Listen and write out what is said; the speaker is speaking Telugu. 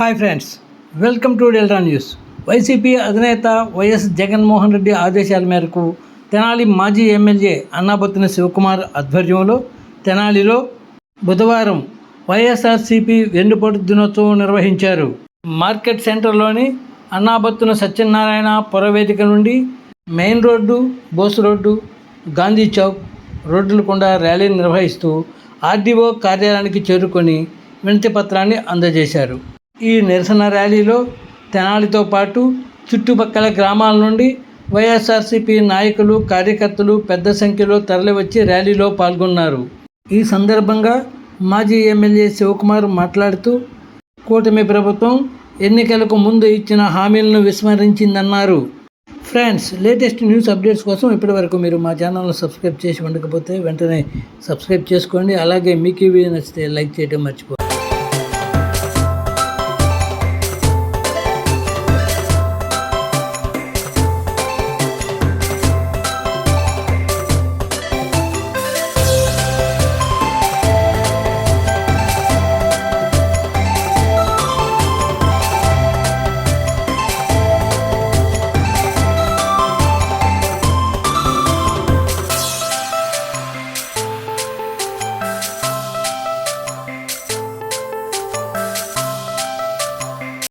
Hi friends welcome to Delta news. YCP అధినేత వైఎస్ జగన్మోహన్ రెడ్డి ఆదేశాల మేరకు తెనాలి మాజీ ఎమ్మెల్యే అన్నాబొత్తిన శివకుమార్ ఆధ్వర్యంలో తెనాలిలో బుధవారం వైఎస్ఆర్సీపీ వెన్నుపోటు దినోత్సవం నిర్వహించారు. మార్కెట్ సెంటర్లోని అన్నాబత్తున సత్యనారాయణ పురవేదిక నుండి main road Bose road Gandhi Chowk రోడ్ల ర్యాలీని నిర్వహిస్తూ ఆర్డీఓ కార్యాలయానికి చేరుకొని వినతి పత్రాన్ని అందజేశారు. ఈ నిరసన ర్యాలీలో తెనాలితో పాటు చుట్టుపక్కల గ్రామాల నుండి వైఎస్ఆర్సీపీ నాయకులు కార్యకర్తలు పెద్ద సంఖ్యలో తరలివచ్చి ర్యాలీలో పాల్గొన్నారు. ఈ సందర్భంగా మాజీ ఎమ్మెల్యే శివకుమార్ మాట్లాడుతూ కూటమి ప్రభుత్వం ఎన్నికలకు ముందు ఇచ్చిన హామీలను విస్మరించిందన్నారు. ఫ్రెండ్స్ లేటెస్ట్ న్యూస్ అప్డేట్స్ కోసం ఇప్పటివరకు మీరు మా ఛానల్ను సబ్స్క్రైబ్ చేసి ఉండకపోతే వెంటనే సబ్స్క్రైబ్ చేసుకోండి. అలాగే మీకు ఈ వీడియో నచ్చితే లైక్ చేయడం మర్చిపో